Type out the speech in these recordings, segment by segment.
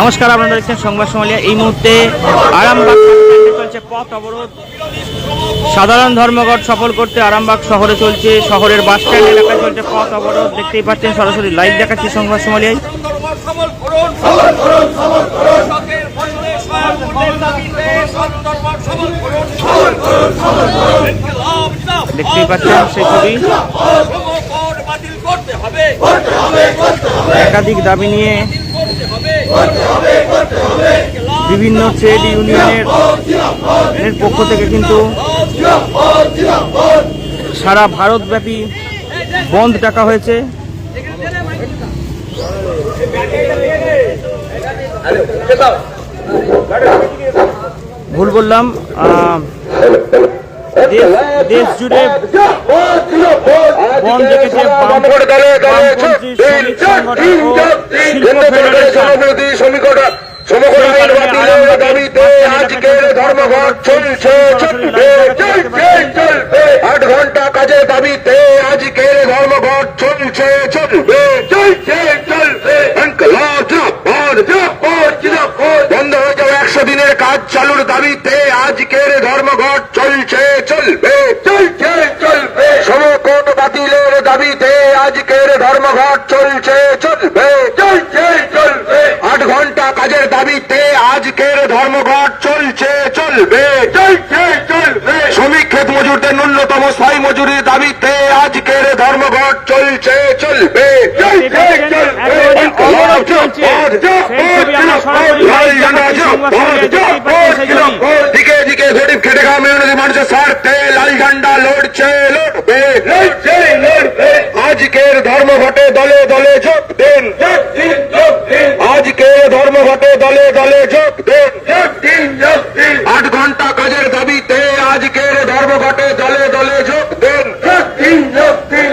নমস্কার, আপনারা দেখছেন সংবাদ সমালিয়া। এই মুহূর্তে আরামবাগ চলছে পথ অবরোধ। সাধারণ ধর্মঘট সফল করতে আরামবাগ শহরে চলছে শহরের বাস স্ট্যান্ড এলাকায় চলছে পথ অবরোধ। দেখতেই পাচ্ছেন সরাসরি লাইভ দেখাচ্ছি সংবাদ সমালিয়ায়। দেখতেই পাচ্ছেন সেই ছবি। একাধিক দাবি নিয়ে বিভিন্ন ট্রেড ইউনিয়নের এর পক্ষ থেকে কিন্তু সারা ভারতব্যাপী বন্ধ ডাকা হয়েছে। ভুল বললাম দেশ- জুড়ে বন ডেকেছে বাম- বামপন্থী আজকের ধর্মঘট চলছে চলবে চলছে চলবে আট ঘণ্টা কাজের দাবিতে আজকের ধর্মঘট চলছে চলবে চলছে চলবে ইনকলাব জিন্দাবাদ, জিন্দাবাদ, জিন্দাবাদ। বন্ধ হয়ে যাওয়া একশো দিনের কাজ চালুর দাবিতে আজকের ধর্মঘট চলছে চলবে চলছে চলবে সমকোণ বাতিলের দাবিতে আজকের ধর্মঘট চলছে চলবে। চলছে চলবে আট ঘণ্টা কাজের দাবিতে আজকের ধর্মঘট চলছে চলবে। চলছে চলবে। শ্রমিক ক্ষেত মজুরদের ন্যূনতম স্থায়ী মজুরির দাবিতে আজকের ধর্মঘট চলছে চলবে। চলছে চলবে। অবরোধ চলছে। সেই ছবি আমরা সরাসরি live দেখাচ্ছি সংবাদ সমালিয়ায় দেখতেই পাচ্ছেন সেই ছবি। দিকে দিকে গরিব খেটে খাওয়া মেহনতি মানুষের স্বার্থে লাল ঝান্ডা লড়ছে লড়বে লড়ছে লড়বে। আজকের ধর্মঘটে দলে দলে যোগ দেন। আজকের ধর্মঘটে দলে দলে যোগ দেন। আট ঘণ্টা কাজের দাবিতে আজকের ধর্মঘটে দলে দলে যোগ দেন।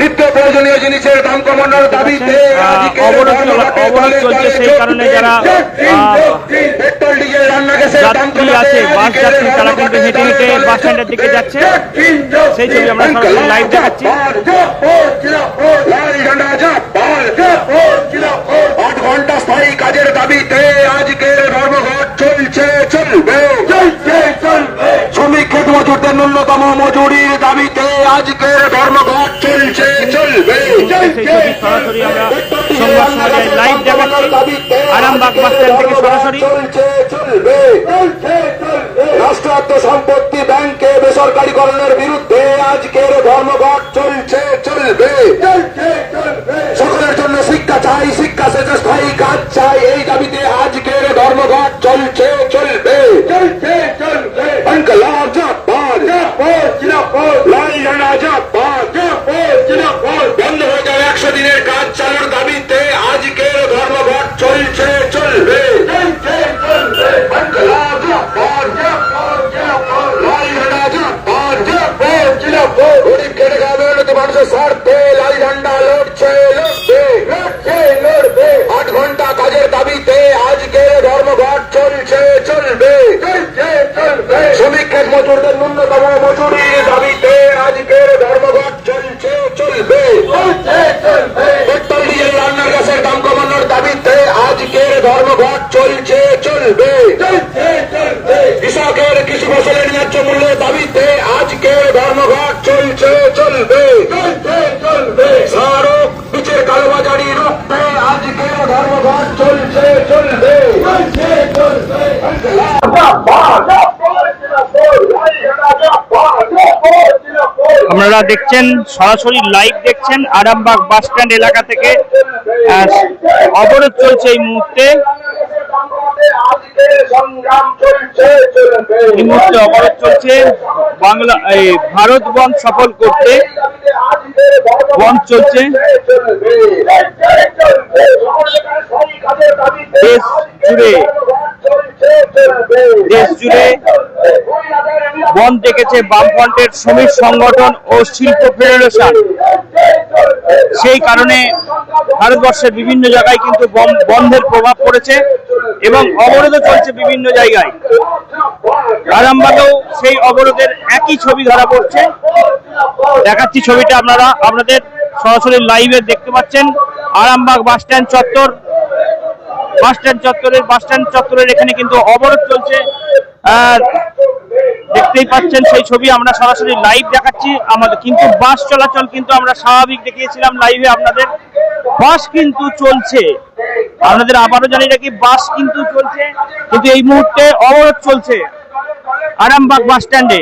নিত্য প্রয়োজনীয় জিনিসের দাম কমানোর দাবিতে অবরোধ অবরোধ চলছে, সেই কারণে যারা, যাত্রী আছে বাস যাত্রী তারা কিন্তু হেঁটে হেঁটে বাস স্ট্যান্ডের দিকে যাচ্ছে সেই ছবি আমরা সরাসরি live দেখাচ্ছি। আট ঘণ্টা স্থায়ী কাজের দাবিতে আজকের ধর্মঘট চলছে চলবে শ্রমিক ক্ষেত মজুরদের ন্যূনতম মজুরির দাবিতে আজকের ধর্মঘট চলছে চলবে সরাসরি আমরা রাষ্ট্রায়ত্ত সম্পত্তি ব্যাংকে বেসরকারীকরণের বিরুদ্ধে আজকের ধর্মঘট চলছে, চলবে। চলছে চলবে সকলের জন্য শিক্ষা চাই, শিক্ষা শেষে স্থায়ী কাজ চাই। এই দাবিতে আজকের ধর্মঘট চলছে, চলবে। চলছে আপনারা দেখছেন, সরাসরি লাইভ দেখছেন আরামবাগ বাস স্ট্যান্ড এলাকা থেকে। অবরোধ চলছে এই মুহূর্তে। এই মুহূর্তে অবরোধ চলছে বাংলা এই ভারত বন্ধ সফল করতে। বন্ধ চলছে। দেশ জুড়ে। দেশ জুড়ে। বন্ধ ডেকেছে বামফ্রন্টের শ্রমিক সংগঠন ও শিল্প ফেডারেশন। সেই কারণে ভারতবর্ষের বিভিন্ন জায়গায় কিন্তু বন্ধের প্রভাব পড়েছে এবং অবরোধও চলছে বিভিন্ন জায়গায়। আরামবাগেও সেই অবরোধের একই ছবি ধরা পড়ছে। দেখাচ্ছি ছবিটা আপনারা, আপনাদের সরাসরি লাইভে দেখতে পাচ্ছেন। আরামবাগ বাস স্ট্যান্ড চত্বর। বাস স্ট্যান্ড চত্বরের বাস স্ট্যান্ড চত্বরের এখানে কিন্তু অবরোধ চলছে। দেখতেই পাচ্ছেন সেই ছবি, আমরা সরাসরি লাইভ দেখাচ্ছি। আমাদের কিন্তু বাস চলাচল কিন্তু আমরা স্বাভাবিক দেখিয়েছিলাম লাইভে আপনাদের। বাস কিন্তু চলছে। আপনাদের আবারও জানি রাখি, বাস কিন্তু চলছে। কিন্তু এই মুহূর্তে অবরোধ চলছে আরামবাগ বাস স্ট্যান্ডে।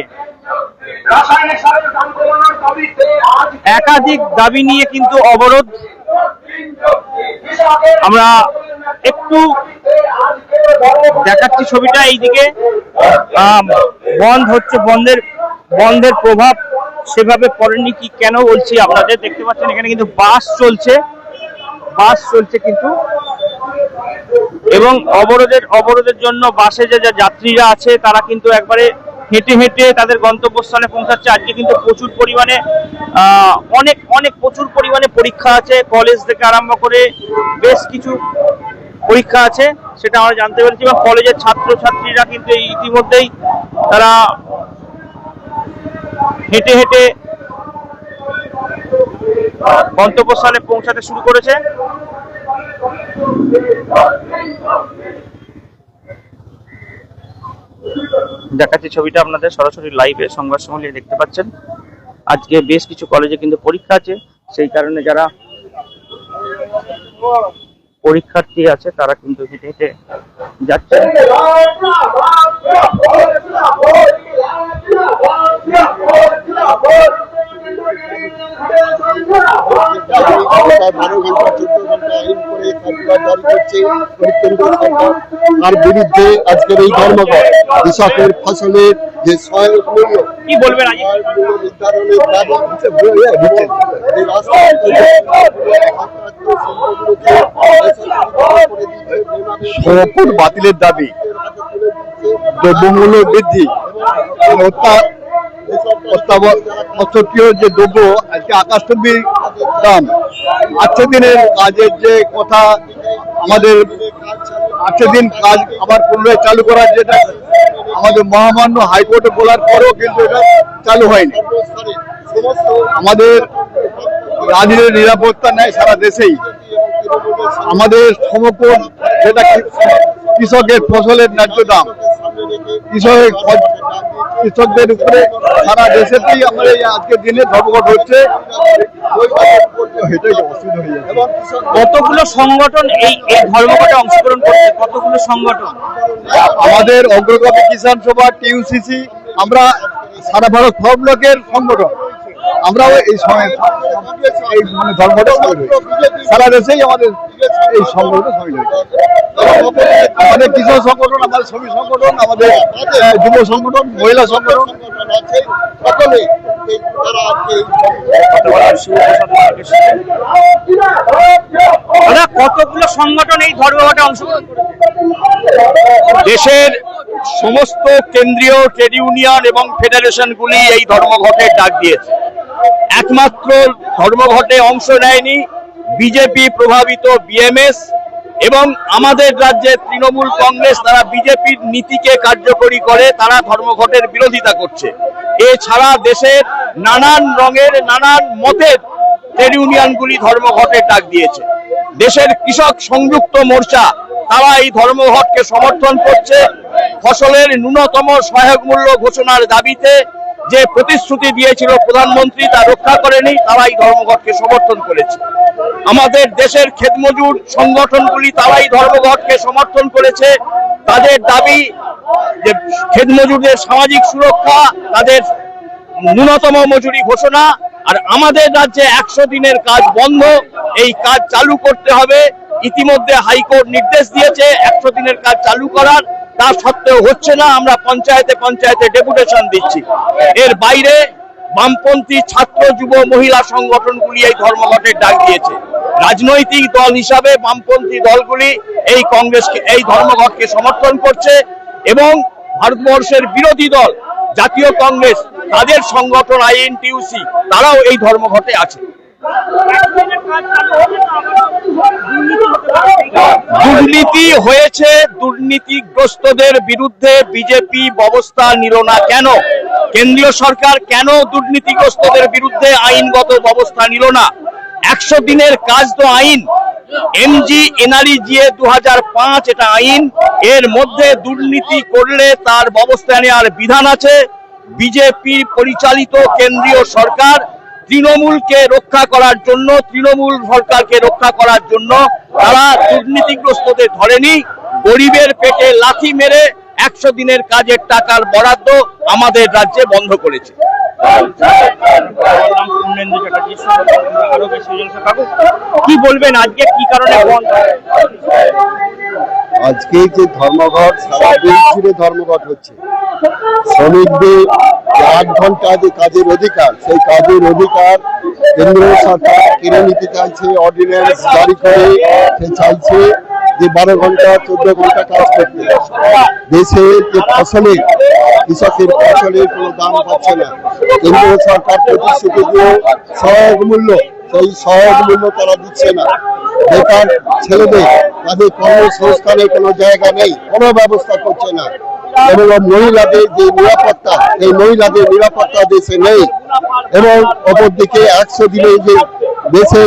একাধিক দাবি নিয়ে কিন্তু অবরোধ। আমরা একটু দেখাচ্ছি ছবিটা এইদিকে। বন্ধ হচ্ছে, বন্ধের বন্ধের প্রভাব সেভাবে পড়েনি, কি কেন বলছি আপনাদের দেখতে পাচ্ছেন, এখানে কিন্তু বাস চলছে বাস চলছে কিন্তু। এবং অবরোধের অবরোধের জন্য বাসে যে যাত্রীরা আছে, তারা কিন্তু একবারে হেঁটে হেঁটে তাদের গন্তব্যস্থলে পৌঁছাচ্ছে। আজকে কিন্তু প্রচুর পরিমাণে অনেক অনেক প্রচুর পরিমাণে পরীক্ষা আছে, কলেজ থেকে আরম্ভ করে বেশ কিছু পরীক্ষা আছে, সেটা আমরা জানতে পেরেছি এবং কলেজের ছাত্র ছাত্রীরা কিন্তু ইতিমধ্যেই তারা হেঁটে হেঁটে গন্তব্যস্থলে পৌঁছাতে শুরু করেছে। দেখাচ্ছি ছবিটা আপনাদের, সরাসরি লাইভে সংবাদ সম্মেলনে দেখতে পাচ্ছেন। আজকে বেশ কিছু কলেজে কিন্তু পরীক্ষা আছে, সেই কারণে যারা পরীক্ষার্থী আছে তারা কিন্তু হেঁটে হেঁটে যাচ্ছে। তার বিরুদ্ধে আজকের এই ধর্মঘট কৃষকের ফসলের যে সহায়ক মূল্য কি বলবেন আজ? নির্ধারণের দাবি রাস্তা সপন বাতিলের দাবি, দ্রব্যমূল্য বৃদ্ধি যে দ্রব্য আজকে দাম। আজকের দিনের কাজের যে কথা আমাদের আজকের দিন কাজ আবার পুনরায় চালু করার যেটা আমাদের মহামান্য হাইকোর্টে বলার পরেও কিন্তু এটা চালু হয়নি। আমাদের রাজনীতির নিরাপত্তা নেয় সারা দেশেই। আমাদের সমগ্র যেটা কৃষকের ফসলের ন্যায্য দাম। কৃষকের কৃষকদের উপরে সারা দেশেতেই আমাদের এই আজকের দিনে ধর্মঘট হচ্ছে। কতগুলো সংগঠন এই এই ধর্মঘটে অংশগ্রহণ করছে? কতগুলো সংগঠন? আমাদের অগ্রগামী কিষাণ সভা টিউসিসি আমরা সারা ভারত সব লোকের সংগঠন। আমরাও এই সময় এই মানে ধর্মটা সামিল হই সারা দেশেই আমাদের এই সংগঠনে সামিল হই আমাদের কৃষক সংগঠন আমাদের শ্রমিক সংগঠন আমাদের যুব সংগঠন মহিলা সংগঠন। সকলে কতগুলো সংগঠন এই ধর্মঘটে অংশগ্রহণ দেশের সমস্ত কেন্দ্রীয় ট্রেড ইউনিয়ন এবং ফেডারেশনগুলি এই ধর্মঘটের ডাক দিয়েছে। একমাত্র ধর্মঘটে অংশ নেয়নি বিজেপি প্রভাবিত বিএমএস এবং আমাদের রাজ্যে তৃণমূল কংগ্রেস তারা বিজেপির নীতিকে কার্যকরী করে, তারা ধর্মঘটের বিরোধিতা করছে। এছাড়া দেশের নানান রঙের, নানান মতের ট্রেড ইউনিয়নগুলি ধর্মঘটের ডাক দিয়েছে। দেশের কৃষক সংযুক্ত মোর্চা, তারা এই ধর্মঘটকে সমর্থন করছে। ফসলের ন্যূনতম সহায়ক মূল্য ঘোষণার দাবিতে যে প্রতিশ্রুতি দিয়েছিল প্রধানমন্ত্রী তা রক্ষা করেনি, তারাই ধর্মঘটকে সমর্থন করেছে। আমাদের দেশের খেতমজুর সংগঠনগুলি তারাই ধর্মঘটকে সমর্থন করেছে। তাদের দাবি যে খেতমজুরদের সামাজিক সুরক্ষা, তাদের ন্যূনতম মজুরি ঘোষণা, আর আমাদের রাজ্যে একশো দিনের কাজ বন্ধ, এই কাজ চালু করতে হবে। ইতিমধ্যে হাইকোর্ট নির্দেশ দিয়েছে, একশো দিনের কাজ চালু করার। তা সত্ত্বেও হচ্ছে না, আমরা পঞ্চায়েতে পঞ্চায়েতে ডেপুটেশন দিচ্ছি। এর বাইরে বামপন্থী ছাত্র, যুব, মহিলা সংগঠনগুলি এই ধর্মঘটের ডাক দিয়েছে। রাজনৈতিক দল হিসাবে বামপন্থী দলগুলি এই কংগ্রেসকে, এই ধর্মঘটকে সমর্থন করছে এবং ভারতবর্ষের বিরোধী দল, জাতীয় কংগ্রেস, তাদের সংগঠন, আইএনটিউসি, তারাও এই ধর্মঘটে আছে। দুর্নীতি হয়েছে, দুর্নীতিগ্রস্তদের বিরুদ্ধে বিজেপি ব্যবস্থা নিল না কেন? কেন্দ্রীয় সরকার কেন দুর্নীতিগ্রস্তদের বিরুদ্ধে আইনগত ব্যবস্থা নিল না? একশো দিনের কাজ তো আইন। এমজি এনআরইজিএ দু হাজার পাঁচ এটা আইন। এর মধ্যে দুর্নীতি করলে তার ব্যবস্থা নেওয়ার বিধান আছে। বিজেপি পরিচালিত কেন্দ্রীয় সরকার তৃণমূলকে রক্ষা করার জন্য, তৃণমূল সরকারকে রক্ষা করার জন্য তারা দুর্নীতিগ্রস্তদের ধরেনি। গরিবের পেটে লাথি মেরে একশো দিনের কাজের টাকার বরাদ্দ আমাদের রাজ্যে বন্ধ করেছে। কি বলবেন? আজকে কি কারণে আজকে যে ধর্মঘট সারা দেশ ধর্মঘট হচ্ছে। শ্রমিকদের আট ঘণ্টা যে কাজের অধিকার, সেই কাজের অধিকার কেন্দ্র সরকার কেড়ে নিতে চাইছে অর্ডিন্যান্স জারি করে, সে চাইছে যে বারো ঘণ্টা, চোদ্দ ঘণ্টা কাজ করতে দেশে যে ফসলের কৃষকের ফসলের কোনো দাম পাচ্ছে না। কেন্দ্র সরকার প্রতিশ্রুতি দিয়ে সহায়ক মূল্য, সেই সহায়ক মূল্য তারা দিচ্ছে না। বেকার ছেলেদের, তাদের কর্মসংস্থানের কোনো জায়গা নেই, কোনো ব্যবস্থা করছে না। এবং মহিলাদের যে নিরাপত্তা এই মহিলাদের নিরাপত্তা দেশে নেই। এবং অপরদিকে একশো দিনে যে দেশে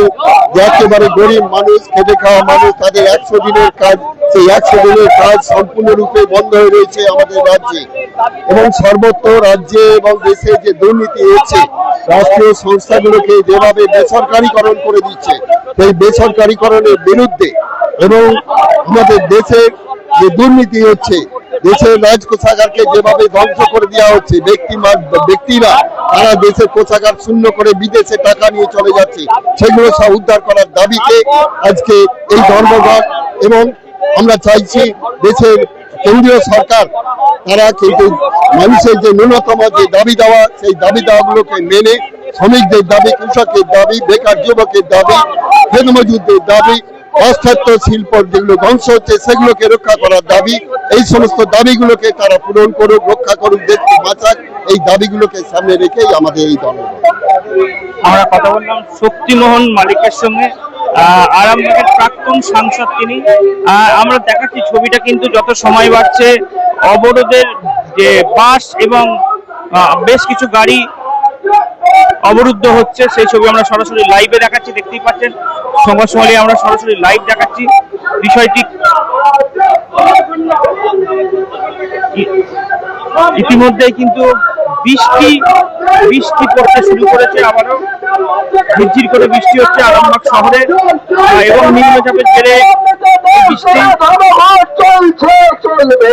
একেবারে গরিব মানুষ, খেটে খাওয়া মানুষ, তাদের একশো দিনের কাজ, সেই একশো দিনের কাজ সম্পূর্ণরূপে বন্ধ হয়ে রয়েছে আমাদের রাজ্যে। এবং সর্বত্র রাজ্যে এবং দেশে যে দুর্নীতি হচ্ছে, রাষ্ট্রীয় সংস্থাগুলোকে যেভাবে বেসরকারীকরণ করে দিচ্ছে, সেই বেসরকারীকরণের বিরুদ্ধে এবং আমাদের দেশের যে দুর্নীতি হচ্ছে দেশের রাজ কোষাগারকে যেভাবে ধ্বংস করে দেওয়া হচ্ছে, ব্যক্তি ব্যক্তিরা, তারা দেশের কোষাগার শূন্য করে বিদেশে টাকা নিয়ে চলে যাচ্ছে, সেগুলো সব উদ্ধার করার দাবিতে আজকে এই ধর্মঘট এবং আমরা চাইছি দেশের কেন্দ্রীয় সরকার, তারা কিন্তু মানুষের যে ন্যূনতম যে দাবি দেওয়া, সেই দাবি দেওয়াগুলোকে মেনে, শ্রমিকদের দাবি, কৃষকের দাবি, বেকার যুবকের দাবি খেত দাবি অস্থায়িত্ব শিল্প যেগুলো ধ্বংস হচ্ছে, সেগুলোকে রক্ষা করার দাবি, এই সমস্ত দাবিগুলোকে তারা পূরণ করুক, রক্ষা করুক, দেশকে বাঁচাক, এই দাবিগুলোকে সামনে রেখেই আমাদের এই ধর্মঘট আমরা কথা বললাম শক্তিমোহন মালিকের সঙ্গে। আরামবাগের প্রাক্তন সাংসদ তিনি। আমরা দেখাচ্ছি ছবিটা কিন্তু যত সময় বাড়ছে, অবরোধের যে বাস এবং বেশ কিছু গাড়ি অবরুদ্ধ হচ্ছে। সেই ছবি আমরা সরাসরি লাইভে দেখাচ্ছি দেখতেই পাচ্ছেন। সংবাদ সম্মেলনে আমরা সরাসরি লাইভ দেখাচ্ছি। বিষয়টি ইতিমধ্যেই কিন্তু বৃষ্টি বৃষ্টি পড়তে শুরু করেছে আবারও। ঝিরঝির করে বৃষ্টি হচ্ছে আরামবাগ শহরে। এবং নিম্নচাপের এই বৃষ্টি চলছে চলবে।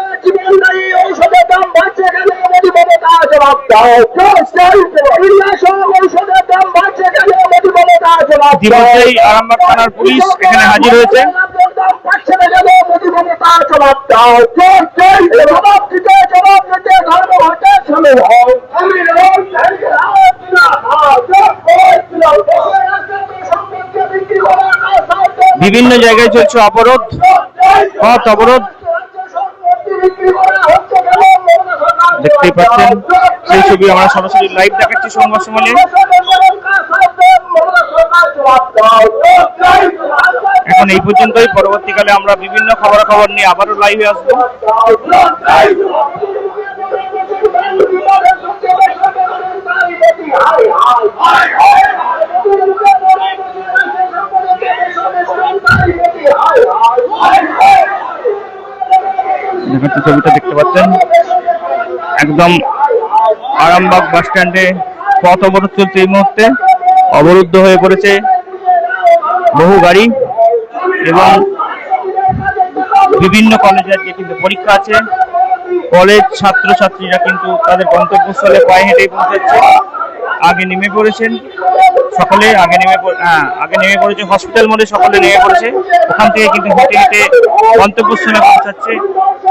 ঔষধের দাম বাড়ছে জবাব দাও। ঔষধের দাম বাড়ছে জবাব আরামবাগ থানার পুলিশ এখানে হাজির হয়েছে। জবাব দাও। জবাব দিতে জবাব দিতে ধর্ম হতে চলে বিভিন্ন জায়গায় চলছে অবরোধ। পথ অবরোধ। দেখতেই পাচ্ছেন, সেই ছবি আমরা সরাসরি লাইভ দেখাচ্ছি সংবাদ সম্মেলনে। এখন এই পর্যন্তই, পরবর্তীকালে আমরা বিভিন্ন খবরাখবর নিয়ে আবারও লাইভে আসব। ছবিটা দেখতে পাচ্ছেন। একদম আরামবাগ বাস স্ট্যান্ডে পথ অবরোধ চলছে এই মুহূর্তে। অবরুদ্ধ হয়ে পড়েছে বহু গাড়ি এবং বিভিন্ন কলেজের যে কিন্তু পরীক্ষা আছে, কলেজ ছাত্রছাত্রীরা কিন্তু তাদের গন্তব্যস্থলে পায়ে হেঁটে পৌঁছাচ্ছে। আগে নেমে পড়েছেন। সকলে আগে নেমে আগে নেমে পড়েছে। হসপিটাল মোড়ে সকলে নেমে পড়েছে। ওখান থেকে কিন্তু হেঁটে হেঁটে গন্তব্যস্থলে পৌঁছাচ্ছে।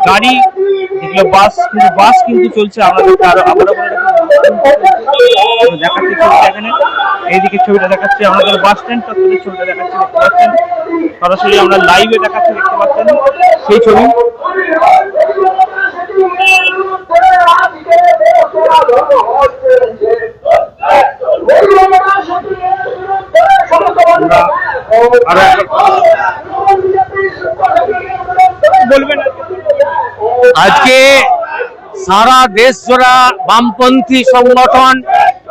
গাড়ি, যেগুলো বাস কিন্তু বাস কিন্তু চলছে আমাদেরকে আরও দেখাচ্ছি। ছবিটা এখানে। এইদিকে ছবিটা দেখাচ্ছে। আমাদের বাস স্ট্যান্ড চত্বরের ছবিটা দেখাচ্ছে। দেখতে পাচ্ছেন? সরাসরি আমরা লাইভে দেখাচ্ছি, দেখতে পাচ্ছেন? সেই ছবি। আজকে সারা দেশ জোড়া বামপন্থী সংগঠন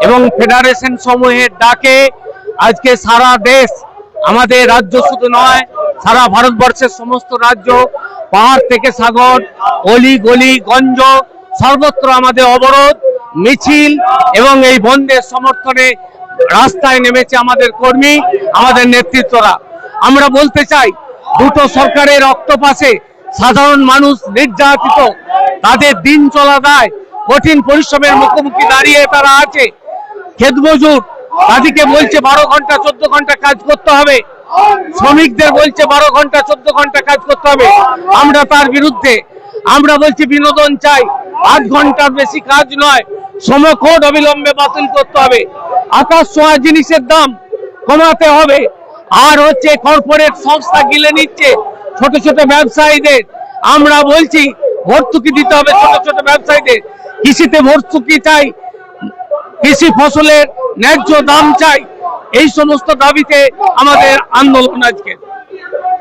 এবং ফেডারেশন সমূহের ডাকে আজকে সারা দেশ, আমাদের রাজ্য শুধু নয়, সারা ভারতবর্ষের সমস্ত রাজ্য, পাহাড় থেকে সাগর, অলি গলি, গঞ্জ, সর্বত্র আমাদের অবরোধ। মিছিল এবং এই বন্ধের সমর্থনে রাস্তায় নেমেছে আমাদের কর্মী, আমাদের নেতৃত্বরা। আমরা বলতে চাই, দুটো সরকারের রক্তপাশে সাধারণ মানুষ নির্যাতিত, তাদের দিন চলা দায় কঠিন পরিশ্রমের মুখোমুখি দাঁড়িয়ে তারা আছে। ক্ষেত মজুর তাদেরকে বলছে বারো ঘণ্টা, চোদ্দ ঘণ্টা কাজ করতে হবে। শ্রমিকদের বলছে বারো ঘণ্টা, চোদ্দ ঘণ্টা কাজ করতে হবে। আমরা তার বিরুদ্ধে আমরা বলছি বিনোদন চাই। আধ ঘণ্টার বেশি কাজ নয় সমকোড অবিলম্বে বাতিল করতে হবে। আকাশ ছোঁয়া জিনিসের দাম কমাতে হবে। আর হচ্ছে কর্পোরেট সংস্থা গিলে নিচ্ছে ছোট ছোট ব্যবসায়ীদের। আমরা বলছি ভর্তুকি দিতে হবে ছোট ছোট ব্যবসায়ীদের। কৃষিতে ভর্তুকি চাই, কৃষি ফসলের ন্যায্য দাম চাই। এই সমস্ত দাবিতে আমাদের আন্দোলন আজকে।